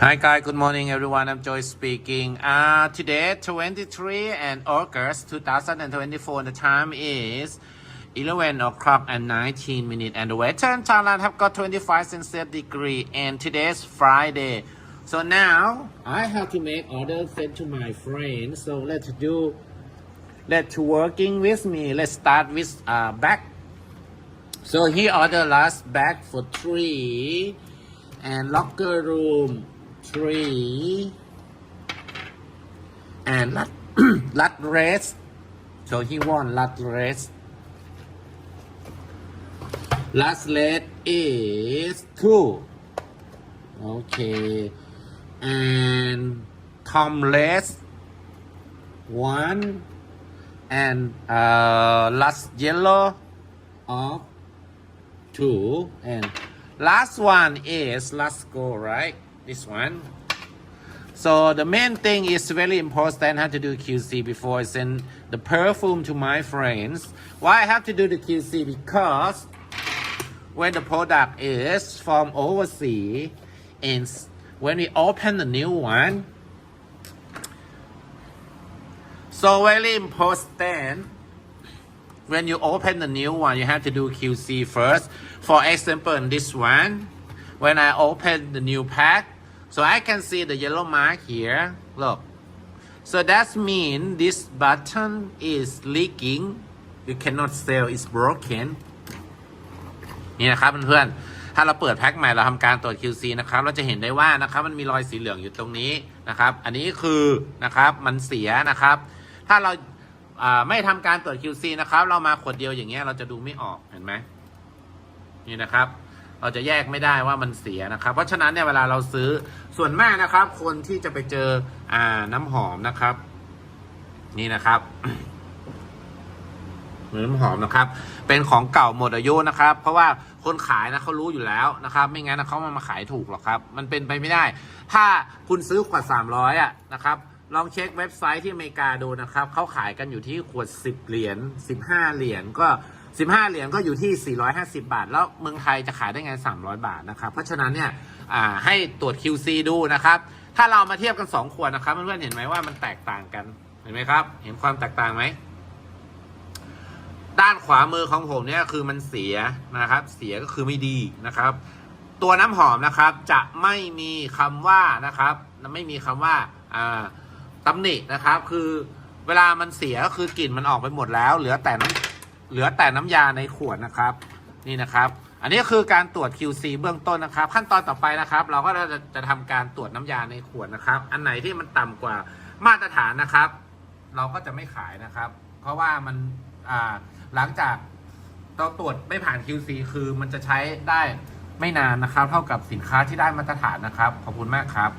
Hi guys, good morning everyone. I'm Joy speaking. Uh, today, 23 and August 2024, the time is 11 o'clock and 19 minutes and the weather in Thailand have got 25 Celsius degree and today's Friday. So now I have to make order sent to my friends. So let's do, let's working with me. Let's start with uh, back. So he ordered last bag for three and locker room three and lat lat rest. So he won lat rest. Last leg is two. Okay. And Tom rest one and uh last yellow of two and last one is last go right this one. So the main thing is very important how to do QC before I send the perfume to my friends. Why I have to do the QC because when the product is from overseas and when we open the new one so very important when you open the new one, you have to do QC first. For example, in this one, when I open the new pack, so I can see the yellow mark here. Look. So that means this button is leaking. You cannot sell. It's broken. นี่นะครับเพื่อนๆถ้าเราเปิดแพ็คใหม่เราทำการตรวจ QC นะครับ เราจะเห็นได้ว่านะครับ มันมีรอยสีเหลืองอยู่ตรงนี้นะครับ อันนี้คือนะครับมันเสียนะครับ ถ้าเราอ่าไม่ทำการตรวจ QC นะครับ เรามาขวดเดียวอย่างเงี้ยเราจะดูไม่ออกเห็นไหมนี่นะครับ เราจะแยกไม่ได้ว่ามันเสียนะครับ เพราะฉะนั้นเนี่ยเวลาเราซื้อส่วนมากนะครับ คนที่จะไปเจออ่าน้ำหอมนะครับ นี่นะครับน้ำหอมนะครับ เป็นของเก่าหมดอายุนะครับ เพราะว่าคนขายนะเขารู้อยู่แล้วนะครับ ไม่งั้นนะเขามามาขายถูกหรอกครับ มันเป็นไปไม่ได้ ถ้าคุณซื้อขวด300อะนะครับลองเช็คเว็บไซต์ที่อเมริกาดูนะครับเขาขายกันอยู่ที่ขวด 10 เหรียญ15 เหรียญก็ 15เหรียญก็อยู่ที่ 450 บาท แล้วเมืองไทยจะขายได้ไง 300 บาทนะครับ เพราะฉะนั้นเนี่ยให้ตรวจ QC ดูนะครับ ถ้าเรามาเทียบกัน 2 ขวดนะครับ เพื่อนๆเห็นไหมว่ามันแตกต่างกัน เห็นไหมครับ เห็นความแตกต่างไหม ด้านขวามือของผมเนี่ยคือมันเสียนะครับ เสียก็คือไม่ดีนะครับ ตัวน้ำหอมนะครับจะไม่มีคำว่านะครับ ไม่มีคำว่าอ่าตำหนินะครับ คือเวลามันเสียก็คือกลิ่นมันออกไปหมดแล้ว เหลือแต่น้ำ เหลือแต่น้ำยาในขวดนะครับ นี่นะครับ อันนี้คือการตรวจ QC เบื้องต้นนะครับ ขั้นตอนต่อไปนะครับ เราก็จะจะทำการตรวจน้ำยาในขวดนะครับ อันไหนที่มันต่ำกว่ามาตรฐานนะครับ เราก็จะไม่ขายนะครับ เพราะว่ามันอ่าหลังจากเราตรวจไม่ผ่าน QC คือมันจะใช้ได้ไม่นานนะครับ เท่ากับสินค้าที่ได้มาตรฐานนะครับ ขอบคุณมากครับ